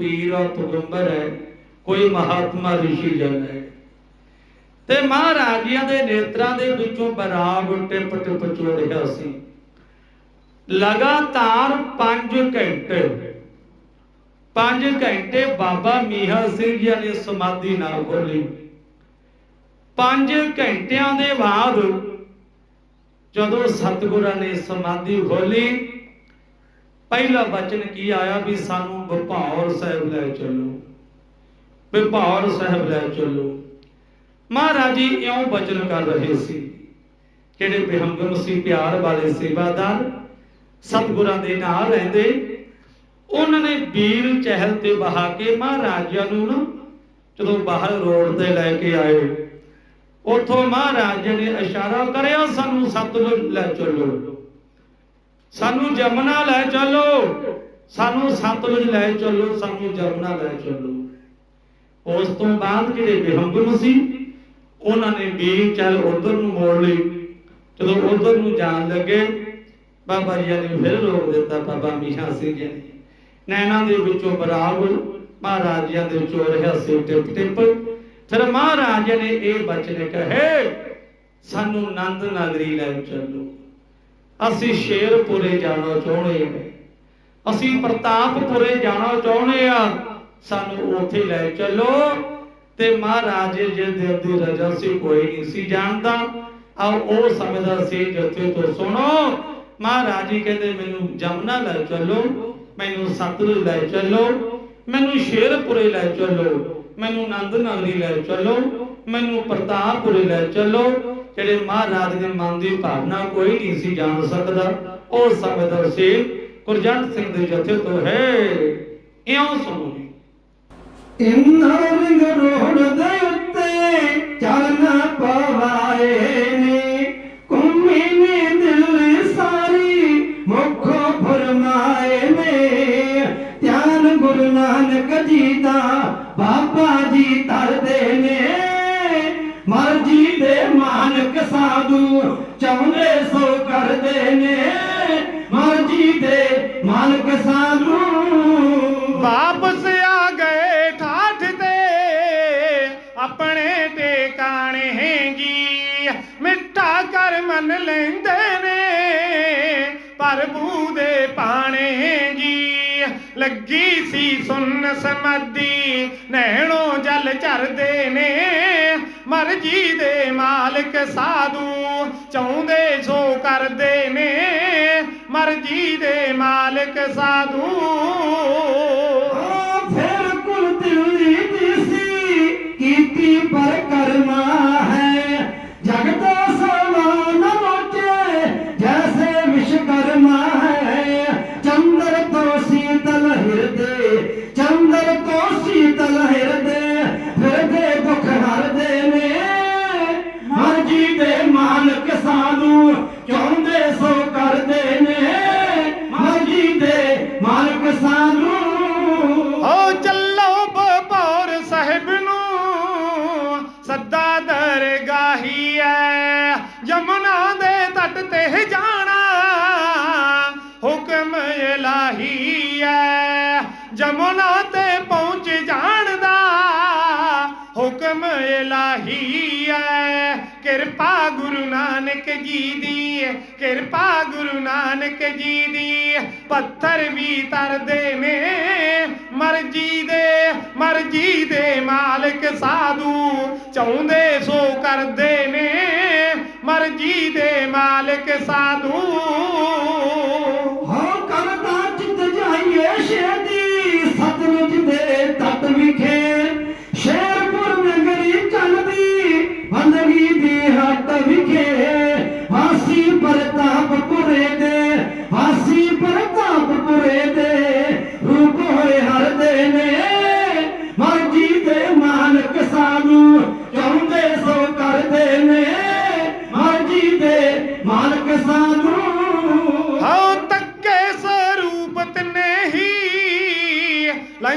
ਪੀਰ ਪੈਗੰਬਰ ਹੈ, ਕੋਈ ਮਹਾਤਮਾ ਰਿਸ਼ੀ ਜਨ ਹੈ। ਤੇ ਮਹਾਰਾਜਿਆਂ ਦੇ ਨੇਤਰਾਂ ਦੇ ਵਿੱਚੋਂ ਬਰਾਗ ਟਿਪ ਟਿਪ ਚੋ ਰਿਹਾ ਸੀ। ਲਗਾਤਾਰ 5 ਘੰਟੇ 5 ਘੰਟੇ ਬਾਬਾ ਮੀਹਾ ਸਿੰਘ ਜੀ ਨੇ ਸਮਾਧੀ ਨਾਲ ਖੋਲੀ 5 ਘੰਟਿਆਂ ਦੇ ਬਾਅਦ ਜਦੋਂ ਸਤਿਗੁਰਾਂ ਨੇ ਸਮਾਧੀ ਖੋਲੀ ਪਹਿਲਾ ਬਚਨ ਕੀ ਆਇਆ ਵੀ ਸਾਨੂੰ ਵਿਭਾਵਰ ਸਾਹਿਬ ਲੈ ਚੱਲੋ? ਵਿਭਾਵਰ ਸਾਹਿਬ ਲੈ ਚੱਲੋ। ਮਹਾਰਾਜ ਜੀ ਇਉਂ ਬਚਨ ਕਰ ਰਹੇ ਸੀ। ਜਿਹੜੇ ਬਿਹੰਗਮ ਸੀ, ਪਿਆਰ ਵਾਲੇ ਸੇਵਾਦਾਰ, ਸਤਿਗੁਰਾਂ ਦੇ ਨਾਲ ਰਹਿੰਦੇ, ਉਹਨਾਂ ਨੇ ਵੀਰ ਚਹਿਲ ਤੇ ਬਹਾ ਕੇ ਮਹਾਰਾਜਾ ਨੂੰ ਨਾ ਜਦੋਂ ਬਾਹਰ ਰੋਡ ਤੇ ਲੈ ਕੇ ਆਏ, ਉਥੋਂ ਮਹਾਰਾਜ ਨੇ ਇਸ਼ਾਰਾ ਕਰਿਆ, ਸਾਨੂੰ ਸਤਿਗੁਰ ਲੈ ਚੱਲੋ। ਸਾਨੂੰ ਜਮਨਾ ਲੈ ਚੱਲੋ। ਸਾਨੂੰ ਸਤਲੁਜ ਲੈ ਚੱਲੋ, ਸਾਨੂੰ ਜਮਨਾ ਲੈ ਚੱਲੋ। ਉਸ ਤੋਂ ਬਾਅਦ ਜਿਹੜੇ ਬਿਹੰਗਮ ਸੀ, ਉਹਨਾਂ ਨੇ ਵੀ ਚੱਲ ਉਧਰ ਨੂੰ ਮੋੜ ਲਈ। ਜਦੋਂ ਉਧਰ ਨੂੰ ਜਾਣ ਲੱਗੇ, ਬਾਬਾ ਜੀ ਨੇ ਫਿਰ ਰੋਕ ਦਿੱਤਾ ਬਾਬਾ ਮੀਹਾ ਸਿੰਘ ਜੀ ਨੇ। ਨੈਣਾਂ ਦੇ ਵਿੱਚੋਂ ਬਰਾਗ ਮਹਾਰਾਜਿਆਂ ਦੇ ਵਿੱਚੋਂ ਰਿਹਾ ਸੀ ਟਿਪ ਟਿਪ। ਫਿਰ ਮਹਾਰਾਜ ਨੇ ਇਹ ਬਚਨ ਕਹੇ, ਸਾਨੂੰ ਨੰਦ ਨਗਰੀ ਲੈ ਚੱਲੋ। ਅਸੀਂ ਸ਼ੇਰਪੁਰੇ ਜਾਣਾ ਚਾਹੁੰਦੇ ਹਾਂ। ਅਸੀਂ ਪ੍ਰਤਾਪਪੁਰੇ ਜਾਣਾ ਚਾਹੁੰਦੇ ਆ ਸਾਨੂੰ ਉੱਥੇ ਲੈ ਚੱਲੋ। ਤੇ ਮਹਾਰਾਜ ਜੇ ਦਿਲ ਦੀ ਰਜਾ ਸੀ, ਕੋਈ ਨਹੀਂ ਸੀ ਜਾਣਦਾ। ਆ ਉਹ ਸਮਝਦਾ ਸੀ, ਜਿੱਥੇ ਤੋਂ ਸੁਣੋ। ਮਹਾਰਾਜ ਜੀ ਕਹਿੰਦੇ, ਮੈਨੂੰ ਜਮਨਾ ਲੈ ਚੱਲੋ, ਮੈਨੂੰ ਸਤਲੁਜ ਲੈ ਚੱਲੋ, ਮੈਨੂੰ ਸ਼ੇਰਪੁਰੇ ਲੈ ਚੱਲੋ। ਮੈਨੂੰ ਨੰਦ ਨਗਰੀ ਲੈ ਚੱਲੋ, ਮੈਨੂੰ ਪ੍ਰਤਾਪਪੁਰੇ ਲੈ ਚੱਲੋ, ਜਿਹੜੇ ਮਹਾਰਾਜ ਦੇ ਮਨ ਦੀ ਭਾਵਨਾ ਕੋਈ ਨਹੀਂ ਸੀ ਜਾਣ ਸਕਦਾ, ਉਹ ਸਮਝਦਾ ਸੀ ਗੁਰਜੰਟ ਸਿੰਘ ਦੇ ਜਥੇ ਤੋਂ ਹੈ। ਇਉਂ ਸੁਣੋ। ਇਨਾਂ ਰਿੰਗ ਰੋਡ ਦੇ ਉੱਤੇ ਚੱਲਣਾ ਪਵਾਏ ਸਾਰੀ ਮੁਖੋਂ ਗੁਰੂ ਨਾਨਕ ਜੀ ਦਾ ਬਾਬਾ ਜੀ ਤਰਦੇ ਨੇ, ਮਰਜ਼ੀ ਦੇ ਮਾਨਕ ਸਾਧੂ ਚਾਹੁੰਦੇ ਸੋ ਕਰਦੇ ਨੇ, ਮਰਜ਼ੀ ਦੇ ਮਾਲਕ ਸਾਧੂ। ਵਾਪਸ ਆ ਗਏ ਠਾਠ ਤੇ, ਆਪਣੇ ਟਿਕਾਣੇ ਜੀ ਮਿੱਠਾ ਕਰ ਮੰਨ ਲੈਂਦੇ ਨੇ ਪ੍ਰਭੂ ਦੇ ਪਾਣੇ ਜੀ ਲੱਗੀ ਸੀ ਸੁੰਨ ਸਮੱਦੀ ਨੈਣੋ ਜਲ ਝਰਦੇ ਨੇ। ਮਰਜ਼ੀ ਦੇ ਮਾਲਕ ਸਾਧੂ ਚਾਹੁੰਦੇ ਸੋ ਕਰਦੇ ਨੇ। ਮਰਜ਼ੀ ਦੇ ਮਾਲਕ ਸਾਧੂ ਦੇ ਤੇ ਜਾਣਾ, ਹੁਕਮ ਇਲਾਹੀ ਐ। ਯਮੁਨਾ ਤੇ ਪਹੁੰਚ ਜਾਣ ਦਾ ਹੁਕਮ ਇਲਾਹੀ ਐ। ਕਿਰਪਾ ਗੁਰੂ ਨਾਨਕ ਜੀ ਦੀ ਕਿਰਪਾ ਗੁਰੂ ਨਾਨਕ ਜੀ ਦੀ ਪੱਥਰ ਵੀ ਤਰਦੇ ਨੇ, ਮਰਜ਼ੀ ਦੇ ਮਰਜ਼ੀ ਦੇ ਮਾਲਕ ਸਾਧੂ। ਚਾਹੁੰਦੇ ਸੋ ਕਰਦੇ ਨੇ ਮਰਜ਼ੀ ਦੇ ਮਾਲਕ ਸਾਧੂ।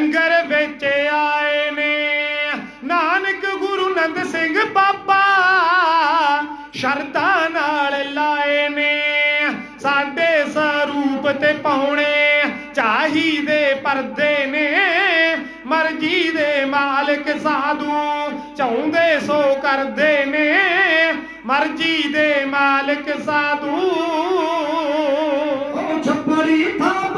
ਲੰਗਰ ਵਿੱਚ ਆਏ ਨੇ। ਨਾਨਕ ਗੁਰੂ ਨੰਦ ਸਿੰਘ ਬਾਬਾ ਸ਼ਰਧਾ ਨਾਲ ਲਾਏ ਨੇ। ਸਾਡੇ ਸਰੂਪ ਤੇ ਪਾਉਣੇ ਚਾਹੀਦੇ ਪਰਦੇ ਨੇ। ਮਰਜ਼ੀ ਦੇ ਮਾਲਕ ਸਾਧੂ ਚਾਹੁੰਦੇ ਸੋ ਕਰਦੇ ਨੇ। ਮਰਜ਼ੀ ਦੇ ਮਾਲਕ ਸਾਧੂ ਉਹ ਛੱਪੜੀ ਥਾਪ